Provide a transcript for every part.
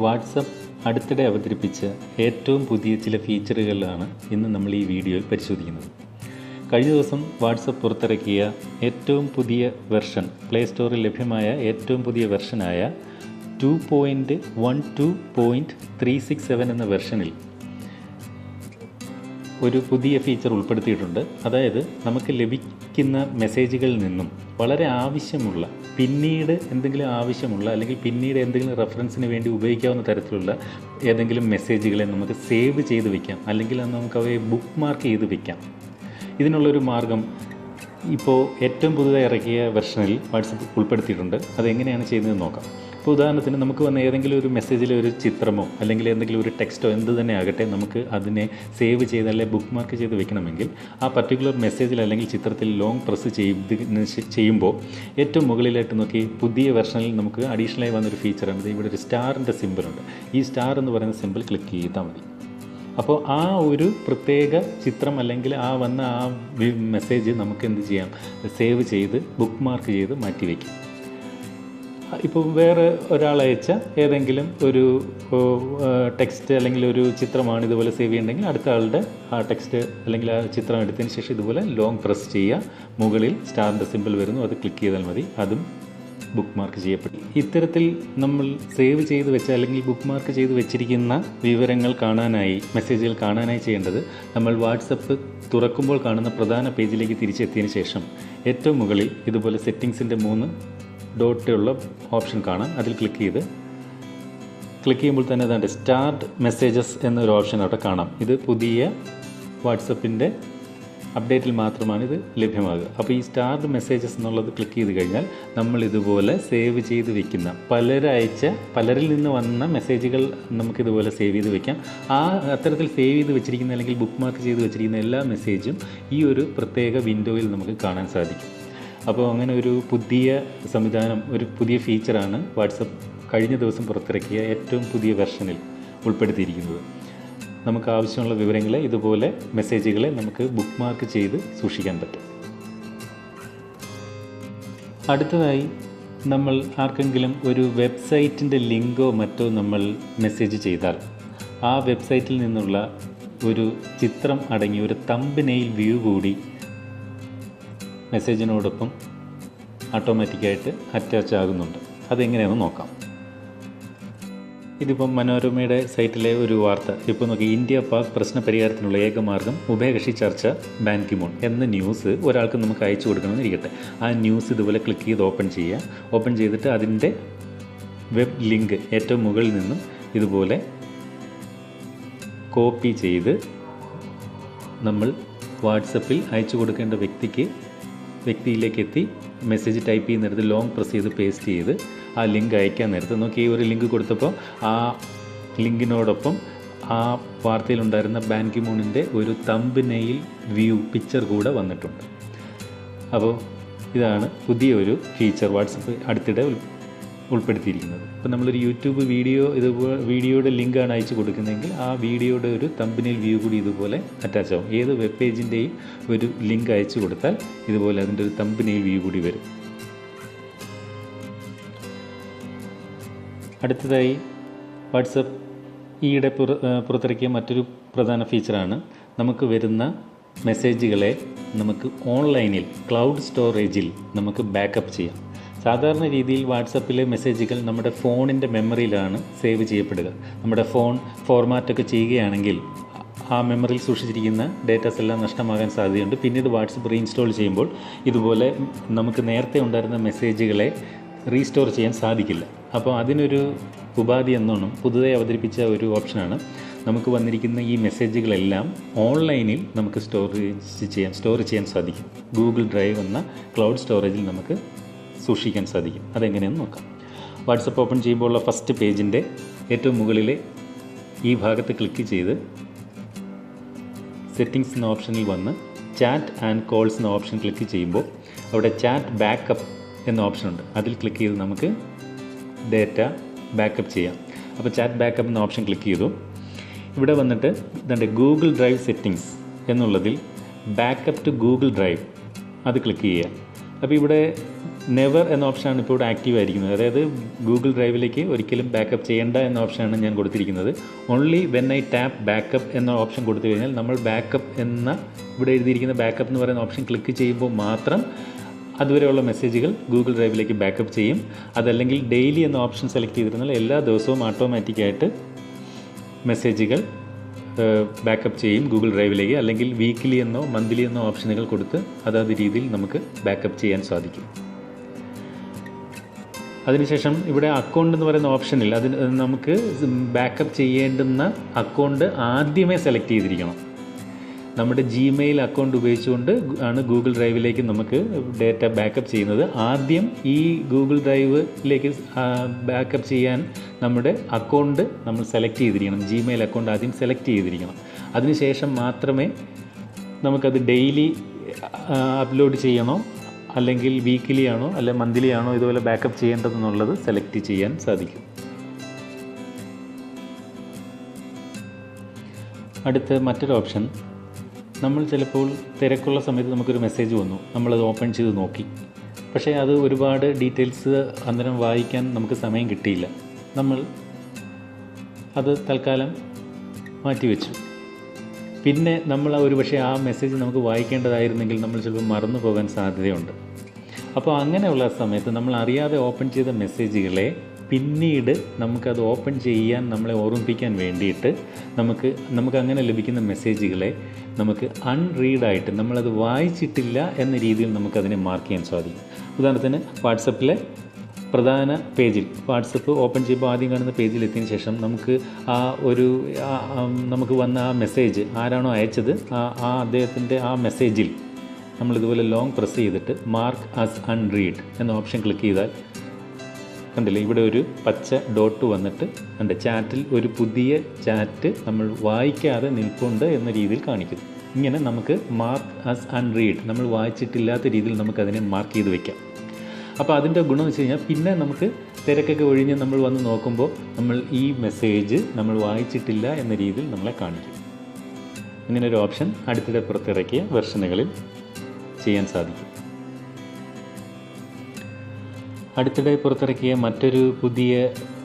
WhatsApp അടുത്തിടെ അവതരിപ്പിച്ച ഏറ്റവും പുതിയ ചില ഫീച്ചറുകളിലാണ് ഇന്ന് നമ്മൾ ഈ വീഡിയോയിൽ പരിശോധിക്കുന്നത്. കഴിഞ്ഞ ദിവസം വാട്സപ്പ് പുറത്തിറക്കിയ ഏറ്റവും പുതിയ വെർഷൻ പ്ലേ സ്റ്റോറിൽ ലഭ്യമായ ഏറ്റവും പുതിയ വെർഷനായ two point one two point three six seven എന്ന വെർഷനിൽ ഒരു പുതിയ ഫീച്ചർ ഉൾപ്പെടുത്തിയിട്ടുണ്ട്. അതായത് നമുക്ക് ലഭിക്കുന്ന മെസ്സേജുകളിൽ നിന്നും വളരെ ആവശ്യമുള്ള പിന്നീട് എന്തെങ്കിലും ആവശ്യമുള്ള അല്ലെങ്കിൽ പിന്നീട് എന്തെങ്കിലും റെഫറൻസിന് വേണ്ടി ഉപയോഗിക്കാവുന്ന തരത്തിലുള്ള ഏതെങ്കിലും മെസ്സേജുകളെ നമുക്ക് സേവ് ചെയ്ത് വെക്കാം. അല്ലെങ്കിൽ നമുക്ക് അവയെ ബുക്ക് മാർക്ക് ചെയ്ത് വെക്കാം. ഇതിനുള്ളൊരു മാർഗം ഇപ്പോൾ ഏറ്റവും പുതുതായി ഇറക്കിയ വെർഷനിൽ വാട്സപ്പ് ഉൾപ്പെടുത്തിയിട്ടുണ്ട്. അതെങ്ങനെയാണ് ചെയ്യുന്നതെന്ന് നോക്കാം. ഇപ്പോൾ ഉദാഹരണത്തിന് നമുക്ക് വന്ന ഏതെങ്കിലും ഒരു മെസ്സേജിലെ ഒരു ചിത്രമോ അല്ലെങ്കിൽ എന്തെങ്കിലും ഒരു ടെക്സ്റ്റോ എന്ത് തന്നെ ആകട്ടെ നമുക്ക് അതിനെ സേവ് ചെയ്ത് അല്ലെങ്കിൽ ബുക്ക് മാർക്ക് ചെയ്ത് വെക്കണമെങ്കിൽ ആ പർട്ടിക്കുലർ മെസ്സേജിൽ അല്ലെങ്കിൽ ചിത്രത്തിൽ ലോങ് പ്രസ് ചെയ്ത് ചെയ്യുമ്പോൾ ഏറ്റവും മുകളിലായിട്ട് നോക്കി പുതിയ വെർഷനിൽ നമുക്ക് അഡീഷണലായി വന്നൊരു ഫീച്ചറാണ് ഇവിടെ ഒരു സ്റ്റാറിന്റെ സിമ്പിളുണ്ട് ഈ സ്റ്റാർ എന്ന് പറയുന്ന സിമ്പിൾ ക്ലിക്ക് ചെയ്താൽ മതി. അപ്പോൾ ആ ഒരു പ്രത്യേക ചിത്രം അല്ലെങ്കിൽ ആ വന്ന ആ മെസ്സേജ് നമുക്ക് എന്ത് ചെയ്യാം? സേവ് ചെയ്ത് ബുക്ക് മാർക്ക് ചെയ്ത് മാറ്റി വയ്ക്കും ഇപ്പോൾ വേറെ ഒരാൾ അയച്ച ഏതെങ്കിലും ഒരു ടെക്സ്റ്റ് അല്ലെങ്കിൽ ഒരു ചിത്രമാണ് ഇതുപോലെ സേവ് ചെയ്യണമെങ്കിൽ അടുത്ത ആളുടെ ആ ടെക്സ്റ്റ് അല്ലെങ്കിൽ ആ ചിത്രം എടുത്തതിന് ശേഷം ഇതുപോലെ ലോങ് പ്രസ് ചെയ്യുക. മുകളിൽ സ്റ്റാറിന്റെ സിമ്പിൾ വരുന്നു. അത് ക്ലിക്ക് ചെയ്താൽ മതി. അതും ബുക്ക് മാർക്ക് ചെയ്യപ്പെടും. ഇത്തരത്തിൽ നമ്മൾ സേവ് ചെയ്ത് വെച്ച അല്ലെങ്കിൽ ബുക്ക് മാർക്ക് ചെയ്ത് വെച്ചിരിക്കുന്ന വിവരങ്ങൾ കാണാനായി മെസ്സേജുകൾ കാണാനായി ചെയ്യേണ്ടത് നമ്മൾ വാട്സപ്പ് തുറക്കുമ്പോൾ കാണുന്ന പ്രധാന പേജിലേക്ക് തിരിച്ചെത്തിയതിന് ശേഷം ഏറ്റവും മുകളിൽ ഇതുപോലെ സെറ്റിങ്സിന്റെ മൂന്ന് ഡോട്ടുള്ള ഓപ്ഷൻ കാണാം. അതിൽ ക്ലിക്ക് ചെയ്ത് ക്ലിക്ക് ചെയ്യുമ്പോൾ തന്നെ അതാണ്ട് സ്റ്റാർട്ട് മെസ്സേജസ് എന്നൊരു ഓപ്ഷൻ അവിടെ കാണാം. ഇത് പുതിയ വാട്സപ്പിന്റെ അപ്ഡേറ്റിൽ മാത്രമാണ് ഇത് ലഭ്യമാകുക. അപ്പോൾ ഈ സ്റ്റാർട്ട് മെസ്സേജസ് എന്നുള്ളത് ക്ലിക്ക് ചെയ്ത് കഴിഞ്ഞാൽ നമ്മൾ ഇതുപോലെ സേവ് ചെയ്ത് വെക്കുന്ന പലരയച്ച പലരിൽ നിന്ന് വന്ന മെസ്സേജുകൾ നമുക്കിതുപോലെ സേവ് ചെയ്ത് വെക്കാം. ആ അത്തരത്തിൽ സേവ് ചെയ്ത് വെച്ചിരിക്കുന്ന അല്ലെങ്കിൽ ബുക്ക് മാർക്ക് ചെയ്ത് വെച്ചിരിക്കുന്ന എല്ലാ മെസ്സേജും ഈ ഒരു പ്രത്യേക വിൻഡോയിൽ നമുക്ക് കാണാൻ സാധിക്കും. അപ്പോൾ അങ്ങനെ ഒരു പുതിയ സംവിധാനം ഒരു പുതിയ ഫീച്ചറാണ് വാട്സപ്പ് കഴിഞ്ഞ ദിവസം പുറത്തിറക്കിയ ഏറ്റവും പുതിയ വെർഷനിൽ ഉൾപ്പെടുത്തിയിരിക്കുന്നത്. നമുക്ക് ആവശ്യമുള്ള വിവരങ്ങളെ ഇതുപോലെ മെസ്സേജുകളെ നമുക്ക് ബുക്ക് മാർക്ക് ചെയ്ത് സൂക്ഷിക്കാൻ പറ്റും. അടുത്തതായി നമ്മൾ ആർക്കെങ്കിലും ഒരു വെബ്സൈറ്റിന്റെ ലിങ്കോ മറ്റോ നമ്മൾ മെസ്സേജ് ചെയ്താൽ ആ വെബ്സൈറ്റിൽ നിന്നുള്ള ഒരു ചിത്രം അടങ്ങിയ ഒരു തമ്പനെയിൽ വ്യൂ കൂടി മെസ്സേജിനോടൊപ്പം ഓട്ടോമാറ്റിക്കായിട്ട് അറ്റാച്ച് ആകുന്നുണ്ട്. അതെങ്ങനെയാണെന്ന് നോക്കാം. ഇതിപ്പം മനോരമയുടെ സൈറ്റിലെ ഒരു വാർത്ത. ഇപ്പോൾ നോക്കി ഇന്ത്യ പാക് പ്രശ്ന പരിഹാരത്തിനുള്ള ഏക മാർഗം ഉഭയകക്ഷി ചർച്ച ബാൻ കിമോൺ എന്ന ന്യൂസ് ഒരാൾക്ക് നമുക്ക് അയച്ചു കൊടുക്കണമെന്ന് ഇരിക്കട്ടെ. ആ ന്യൂസ് ഇതുപോലെ ക്ലിക്ക് ചെയ്ത് ഓപ്പൺ ചെയ്യുക. ഓപ്പൺ ചെയ്തിട്ട് അതിന്റെ വെബ് ലിങ്ക് ഏറ്റവും മുകളിൽ നിന്നും ഇതുപോലെ കോപ്പി ചെയ്ത് നമ്മൾ വാട്സപ്പിൽ അയച്ചു കൊടുക്കേണ്ട വ്യക്തിക്ക് വ്യക്തിയിലേക്ക് എത്തി മെസ്സേജ് ടൈപ്പ് ചെയ്യുന്നിടത്ത് ലോങ് പ്രസ് ചെയ്ത് പേസ്റ്റ് ചെയ്ത് ആ ലിങ്ക് അയക്കാൻ നേരത്ത് നോക്കി. ഈ ഒരു ലിങ്ക് കൊടുത്തപ്പോൾ ആ ലിങ്കിനോടൊപ്പം ആ വാർത്തയിലുണ്ടായിരുന്ന ബാൻകിമോണിന്റെ ഒരു തമ്പ് നെയിൽ വ്യൂ പിക്ചർ കൂടെ വന്നിട്ടുണ്ട്. അപ്പോൾ ഇതാണ് പുതിയൊരു ഫീച്ചർ വാട്സപ്പ് അടുത്തിടെ ഉൾപ്പെടുത്തിയിരിക്കുന്നത്. ഇപ്പോൾ നമ്മളൊരു യൂട്യൂബ് വീഡിയോ ഇതുപോലെ വീഡിയോയുടെ ലിങ്കാണ് അയച്ചു കൊടുക്കുന്നതെങ്കിൽ ആ വീഡിയോയുടെ ഒരു തമ്പിനിൽ വ്യൂ കൂടി ഇതുപോലെ അറ്റാച്ച് ആവും. ഏത് വെബ് പേജിന്റെയും ഒരു ലിങ്ക് അയച്ചു കൊടുത്താൽ ഇതുപോലെ അതിന്റെ ഒരു തമ്പിനിൽ വ്യൂ കൂടി വരും. അടുത്തതായി വാട്സപ്പ് ഈയിടെ പുറ പുറത്തിറക്കിയ മറ്റൊരു പ്രധാന ഫീച്ചറാണ് നമുക്ക് വരുന്ന മെസ്സേജുകളെ നമുക്ക് ഓൺലൈനിൽ ക്ലൗഡ് സ്റ്റോറേജിൽ നമുക്ക് ബാക്കപ്പ് ചെയ്യാം. സാധാരണ രീതിയിൽ വാട്സപ്പിലെ മെസ്സേജുകൾ നമ്മുടെ ഫോണിന്റെ മെമ്മറിയിലാണ് സേവ് ചെയ്യപ്പെടുക. നമ്മുടെ ഫോൺ ഫോർമാറ്റൊക്കെ ചെയ്യുകയാണെങ്കിൽ ആ മെമ്മറിയിൽ സൂക്ഷിച്ചിരിക്കുന്ന ഡേറ്റാസ് എല്ലാം നഷ്ടമാകാൻ സാധ്യതയുണ്ട്. പിന്നീട് വാട്സപ്പ് റീഇൻസ്റ്റാൾ ചെയ്യുമ്പോൾ ഇതുപോലെ നമുക്ക് നേരത്തെ ഉണ്ടായിരുന്ന മെസ്സേജുകളെ റീസ്റ്റോർ ചെയ്യാൻ സാധിക്കില്ല. അപ്പോൾ അതിനൊരു ഉപാധി എന്നോണം പുതുതായി അവതരിപ്പിച്ച ഒരു ഓപ്ഷനാണ്. നമുക്ക് വന്നിരിക്കുന്ന ഈ മെസ്സേജുകളെല്ലാം ഓൺലൈനിൽ നമുക്ക് സ്റ്റോറേജ് ചെയ്യാൻ സ്റ്റോർ ചെയ്യാൻ സാധിക്കും. ഗൂഗിൾ ഡ്രൈവ് എന്ന ക്ലൗഡ് സ്റ്റോറേജിൽ നമുക്ക് സൂക്ഷിക്കാൻ സാധിക്കും. അതെങ്ങനെയെന്ന് നോക്കാം. വാട്സപ്പ് ഓപ്പൺ ചെയ്യുമ്പോൾ ഉള്ള ഫസ്റ്റ് പേജിന്റെ ഏറ്റവും മുകളിലെ ഈ ഭാഗത്ത് ക്ലിക്ക് ചെയ്ത് സെറ്റിങ്സ് എന്ന ഓപ്ഷനിൽ വന്ന് ചാറ്റ് ആൻഡ് കോൾസ് എന്ന ഓപ്ഷൻ ക്ലിക്ക് ചെയ്യുമ്പോൾ അവിടെ ചാറ്റ് ബാക്കപ്പ് എന്ന ഓപ്ഷൻ ഉണ്ട്. അതിൽ ക്ലിക്ക് ചെയ്ത് നമുക്ക് ഡേറ്റ ബാക്കപ്പ് ചെയ്യാം. അപ്പോൾ ചാറ്റ് ബാക്കപ്പ് എന്ന ഓപ്ഷൻ ക്ലിക്ക് ചെയ്തു. ഇവിടെ വന്നിട്ട് ഇതുണ്ട് ഗൂഗിൾ ഡ്രൈവ് സെറ്റിങ്സ് എന്നുള്ളതിൽ ബാക്കപ്പ് ടു ഗൂഗിൾ ഡ്രൈവ് അത് ക്ലിക്ക് ചെയ്യുക. അപ്പോൾ ഇവിടെ നെവർ എന്ന ഓപ്ഷനാണ് ഇപ്പോൾ ഇവിടെ ആക്റ്റീവ് ആയിരിക്കുന്നത്. അതായത് ഗൂഗിൾ ഡ്രൈവിലേക്ക് ഒരിക്കലും ബാക്കപ്പ് ചെയ്യേണ്ട എന്ന ഓപ്ഷനാണ് ഞാൻ കൊടുത്തിരിക്കുന്നത്. Only when I tap backup എന്ന ഓപ്ഷൻ കൊടുത്തു കഴിഞ്ഞാൽ നമ്മൾ ബാക്കപ്പ് എന്ന ഇവിടെ എഴുതിയിരിക്കുന്ന ബാക്കപ്പ് എന്ന് പറയുന്ന ഓപ്ഷൻ ക്ലിക്ക് ചെയ്യുമ്പോൾ മാത്രം അതുവരെയുള്ള മെസ്സേജുകൾ ഗൂഗിൾ ഡ്രൈവിലേക്ക് ബാക്കപ്പ് ചെയ്യും. അതല്ലെങ്കിൽ ഡെയിലി എന്ന ഓപ്ഷൻ സെലക്ട് ചെയ്തിരുന്നാൽ എല്ലാ ദിവസവും ഓട്ടോമാറ്റിക്കായിട്ട് മെസ്സേജുകൾ ബാക്കപ്പ് ചെയ്യും ഗൂഗിൾ ഡ്രൈവിലേക്ക് അല്ലെങ്കിൽ വീക്കിലി എന്നോ മന്ത്ലി എന്നോ ഓപ്ഷനുകൾ കൊടുത്ത് അതാത് രീതിയിൽ നമുക്ക് ബാക്കപ്പ് ചെയ്യാൻ സാധിക്കും. അതിനുശേഷം ഇവിടെ അക്കൗണ്ട് എന്ന് പറയുന്ന ഓപ്ഷനിൽ അതിന് നമുക്ക് ബാക്കപ്പ് ചെയ്യേണ്ടുന്ന അക്കൗണ്ട് ആദ്യമേ സെലക്ട് ചെയ്തിരിക്കണം. നമ്മുടെ ജിമെയിൽ അക്കൗണ്ട് ഉപയോഗിച്ചുകൊണ്ട് ആണ് ഗൂഗിൾ ഡ്രൈവിലേക്ക് നമുക്ക് ഡേറ്റ ബാക്കപ്പ് ചെയ്യുന്നത്. ആദ്യം ഈ ഗൂഗിൾ ഡ്രൈവിലേക്ക് ബാക്കപ്പ് ചെയ്യാൻ നമ്മുടെ അക്കൗണ്ട് നമ്മൾ സെലക്ട് ചെയ്തിരിക്കണം. ജിമെയിൽ അക്കൗണ്ട് ആദ്യം സെലക്ട് ചെയ്തിരിക്കണം. അതിനുശേഷം മാത്രമേ നമുക്കത് ഡെയിലി അപ്ലോഡ് ചെയ്യണോ? അല്ലെങ്കിൽ വീക്കിലി ആണോ അല്ലെ മന്ത്ലി ആണോ ഇതുപോലെ ബാക്കപ്പ് ചെയ്യേണ്ടതെന്നുള്ളത് സെലക്ട് ചെയ്യാൻ സാധിക്കും. അടുത്ത മറ്റൊരു ഓപ്ഷൻ നമ്മൾ ചിലപ്പോൾ തിരക്കുള്ള സമയത്ത് നമുക്കൊരു മെസ്സേജ് വന്നു നമ്മളത് ഓപ്പൺ ചെയ്ത് നോക്കി. പക്ഷേ അത് ഒരുപാട് ഡീറ്റെയിൽസ് അന്നേരം വായിക്കാൻ നമുക്ക് സമയം കിട്ടിയില്ല. നമ്മൾ അത് തൽക്കാലം മാറ്റിവെച്ചു. പിന്നെ നമ്മൾ ഒരു പക്ഷേ ആ മെസ്സേജ് നമുക്ക് വായിക്കേണ്ടതായിരുന്നെങ്കിൽ നമ്മൾ ചിലപ്പോൾ മറന്നു പോകാൻ സാധ്യതയുണ്ട്. അപ്പോൾ അങ്ങനെയുള്ള സമയത്ത് നമ്മൾ അറിയാതെ ഓപ്പൺ ചെയ്ത മെസ്സേജുകളെ പിന്നീട് നമുക്കത് ഓപ്പൺ ചെയ്യാൻ നമ്മളെ ഓർമ്മിപ്പിക്കാൻ വേണ്ടിയിട്ട് നമുക്ക് നമുക്ക് അങ്ങനെ ലഭിക്കുന്ന മെസ്സേജുകളെ നമുക്ക് അൺറീഡായിട്ട് നമ്മളത് വായിച്ചിട്ടില്ല എന്ന രീതിയിൽ നമുക്കതിനെ മാർക്ക് ചെയ്യാൻ സാധിക്കും. ഉദാഹരണത്തിന് വാട്സപ്പിലെ പ്രധാന പേജിൽ വാട്സപ്പ് ഓപ്പൺ ചെയ്യുമ്പോൾ ആദ്യം കാണുന്ന പേജിൽ എത്തിയതിന് ശേഷം നമുക്ക് ആ ഒരു നമുക്ക് വന്ന ആ മെസ്സേജ് ആരാണോ അയച്ചത് ആ ആ അദ്ദേഹത്തിന്റെ ആ മെസ്സേജിൽ നമ്മളിതുപോലെ ലോങ് പ്രസ് ചെയ്തിട്ട് മാർക്ക് ആസ് അൺറീഡ് എന്ന ഓപ്ഷൻ ക്ലിക്ക് ചെയ്താൽ കണ്ടില്ലേ? ഇവിടെ ഒരു പച്ച ഡോട്ട് വന്നിട്ട് ഉണ്ട് ചാറ്റിൽ ഒരു പുതിയ ചാറ്റ് നമ്മൾ വായിക്കാതെ നിൽപ്പുണ്ട് എന്ന രീതിയിൽ കാണിക്കുന്നു. ഇങ്ങനെ നമുക്ക് മാർക്ക് ആസ് അൺറീഡ് നമ്മൾ വായിച്ചിട്ടില്ലാത്ത രീതിയിൽ നമുക്ക് അതിനെ മാർക്ക് ചെയ്ത് വെക്കാം. അപ്പോൾ അതിന്റെ ഗുണം എന്ന് വെച്ച് കഴിഞ്ഞാൽ പിന്നെ നമുക്ക് തിരക്കൊക്കെ ഒഴിഞ്ഞ് നമ്മൾ വന്ന് നോക്കുമ്പോൾ നമ്മൾ ഈ മെസ്സേജ് നമ്മൾ വായിച്ചിട്ടില്ല എന്ന രീതിയിൽ നമ്മളെ കാണിക്കും. ഇങ്ങനെ ഒരു ഓപ്ഷൻ അടുത്തിടെ പുറത്തിറക്കിയ വെർഷനുകളിൽ ചെയ്യാൻ സാധിക്കും. അടുത്തിടെ പുറത്തിറക്കിയ മറ്റൊരു പുതിയ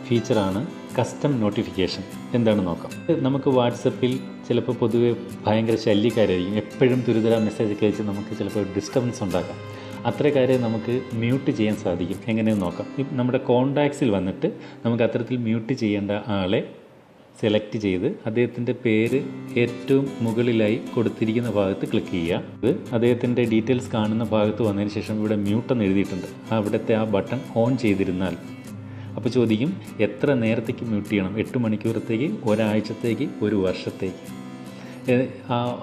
ഫീച്ചറാണ് കസ്റ്റം നോട്ടിഫിക്കേഷൻ എന്താണ് നോക്കാം. നമുക്ക് വാട്സപ്പിൽ ചിലപ്പോൾ പൊതുവെ ഭയങ്കര ശല്യക്കാരായിരിക്കും. എപ്പോഴും തുരിതര മെസ്സേജ് അയച്ച് നമുക്ക് ചിലപ്പോൾ ഡിസ്റ്റർബൻസ് ഉണ്ടാക്കാം. അത്തരക്കാരെ നമുക്ക് മ്യൂട്ട് ചെയ്യാൻ സാധിക്കും. എങ്ങനെയെന്ന് നോക്കാം. നമ്മുടെ കോണ്ടാക്ട്സിൽ വന്നിട്ട് നമുക്ക് അത്തരത്തിൽ മ്യൂട്ട് ചെയ്യേണ്ട ആളെ സെലക്ട് ചെയ്ത് അദ്ദേഹത്തിന്റെ പേര് ഏറ്റവും മുകളിലായി കൊടുത്തിരിക്കുന്ന ഭാഗത്ത് ക്ലിക്ക് ചെയ്യുക. ഇത് അദ്ദേഹത്തിന്റെ ഡീറ്റെയിൽസ് കാണുന്ന ഭാഗത്ത് വന്നതിന് ശേഷം ഇവിടെ മ്യൂട്ട് എന്ന് എഴുതിയിട്ടുണ്ട്. അവിടുത്തെ ആ ബട്ടൺ ഓൺ ചെയ്തിരുന്നാൽ. അപ്പോൾ ചോദിക്കും എത്ര നേരത്തേക്ക് മ്യൂട്ട് ചെയ്യണം? എട്ട് മണിക്കൂറത്തേക്ക് ഒരാഴ്ചത്തേക്ക് ഒരു വർഷത്തേക്ക്?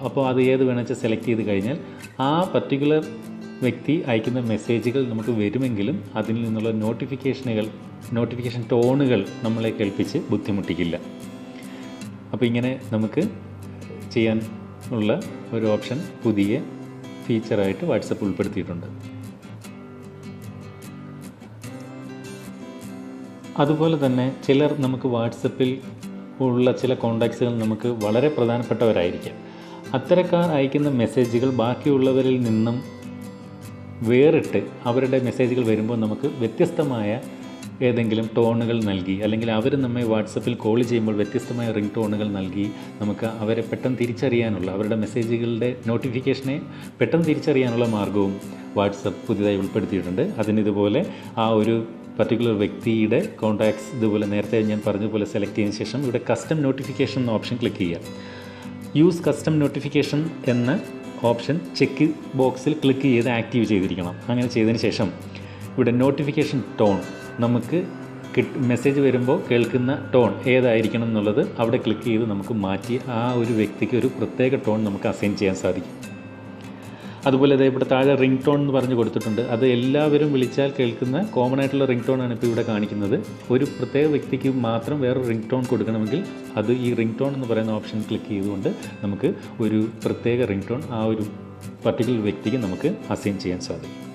അപ്പോൾ അത് ഏത് വേണമെന്ന് വെച്ചാൽ സെലക്ട് ചെയ്ത് കഴിഞ്ഞാൽ ആ പർട്ടിക്കുലർ വ്യക്തി അയക്കുന്ന മെസ്സേജുകൾ നമുക്ക് വരുമെങ്കിലും അതിൽ നിന്നുള്ള നോട്ടിഫിക്കേഷനുകൾ നോട്ടിഫിക്കേഷൻ ടോണുകൾ നമ്മളെ കേൾപ്പിച്ച് ബുദ്ധിമുട്ടിക്കില്ല. അപ്പോൾ ഇങ്ങനെ നമുക്ക് ചെയ്യാൻ ഉള്ള ഒരു ഓപ്ഷൻ പുതിയ ഫീച്ചറായിട്ട് വാട്സപ്പ് ഉൾപ്പെടുത്തിയിട്ടുണ്ട്. അതുപോലെ തന്നെ ചിലർ നമുക്ക് വാട്സപ്പിൽ ഉള്ള ചില കോണ്ടാക്ട്സുകൾ നമുക്ക് വളരെ പ്രധാനപ്പെട്ടവരായിരിക്കാം. അത്തരക്കാർ അയക്കുന്ന മെസ്സേജുകൾ ബാക്കിയുള്ളവരിൽ നിന്നും വേറിട്ട് അവരുടെ മെസ്സേജുകൾ വരുമ്പോൾ നമുക്ക് വ്യത്യസ്തമായ ഏതെങ്കിലും ടോണുകൾ നൽകി അല്ലെങ്കിൽ അവർ നമ്മെ വാട്സപ്പിൽ കോൾ ചെയ്യുമ്പോൾ വ്യത്യസ്തമായ റിംഗ് ടോണുകൾ നൽകി നമുക്ക് അവരെ പെട്ടെന്ന് തിരിച്ചറിയാനുള്ള അവരുടെ മെസ്സേജുകളുടെ നോട്ടിഫിക്കേഷനെ പെട്ടെന്ന് തിരിച്ചറിയാനുള്ള മാർഗവും വാട്സപ്പ് പുതിയതായി ഉൾപ്പെടുത്തിയിട്ടുണ്ട്. അതിന് ഇതുപോലെ ആ ഒരു പർട്ടിക്കുലർ വ്യക്തിയുടെ കോൺടാക്ട്സ് ഇതുപോലെ നേരത്തെ ഞാൻ പറഞ്ഞതുപോലെ സെലക്ട് ചെയ്തതിന് ശേഷം ഇവിടെ കസ്റ്റം നോട്ടിഫിക്കേഷൻ എന്ന ഓപ്ഷൻ ക്ലിക്ക് ചെയ്യുക. യൂസ് കസ്റ്റം നോട്ടിഫിക്കേഷൻ എന്ന ഓപ്ഷൻ ചെക്ക് ബോക്സിൽ ക്ലിക്ക് ചെയ്ത് ആക്റ്റീവ് ചെയ്തിരിക്കണം. അങ്ങനെ ചെയ്തതിന് ശേഷം ഇവിടെ നോട്ടിഫിക്കേഷൻ ടോൺ നമുക്ക് മെസ്സേജ് വരുമ്പോൾ കേൾക്കുന്ന ടോൺ ഏതായിരിക്കണം എന്നുള്ളത് അവിടെ ക്ലിക്ക് ചെയ്ത് നമുക്ക് മാറ്റി ആ ഒരു വ്യക്തിക്ക് ഒരു പ്രത്യേക ടോൺ നമുക്ക് അസൈൻ ചെയ്യാൻ സാധിക്കും. അതുപോലെ ദേ ഇവിടെ താഴെ റിംഗ് ടോൺ എന്ന് പറഞ്ഞ് കൊടുത്തിട്ടുണ്ട്. അത് എല്ലാവരും വിളിച്ചാൽ കേൾക്കുന്ന കോമൺ ആയിട്ടുള്ള റിംഗ് ടോൺ ആണ് ഇപ്പോൾ ഇവിടെ കാണിക്കുന്നത്. ഒരു പ്രത്യേക വ്യക്തിക്ക് മാത്രം വേറെ റിംഗ് ടോൺ കൊടുക്കണമെങ്കിൽ അത് ഈ റിംഗ് ടോൺ എന്ന് പറയുന്ന ഓപ്ഷൻ ക്ലിക്ക് ചെയ്തുകൊണ്ട് നമുക്ക് ഒരു പ്രത്യേക റിംഗ് ടോൺ ആ ഒരു പർട്ടിക്കുലർ വ്യക്തിക്ക് നമുക്ക് അസൈൻ ചെയ്യാൻ സാധിക്കും.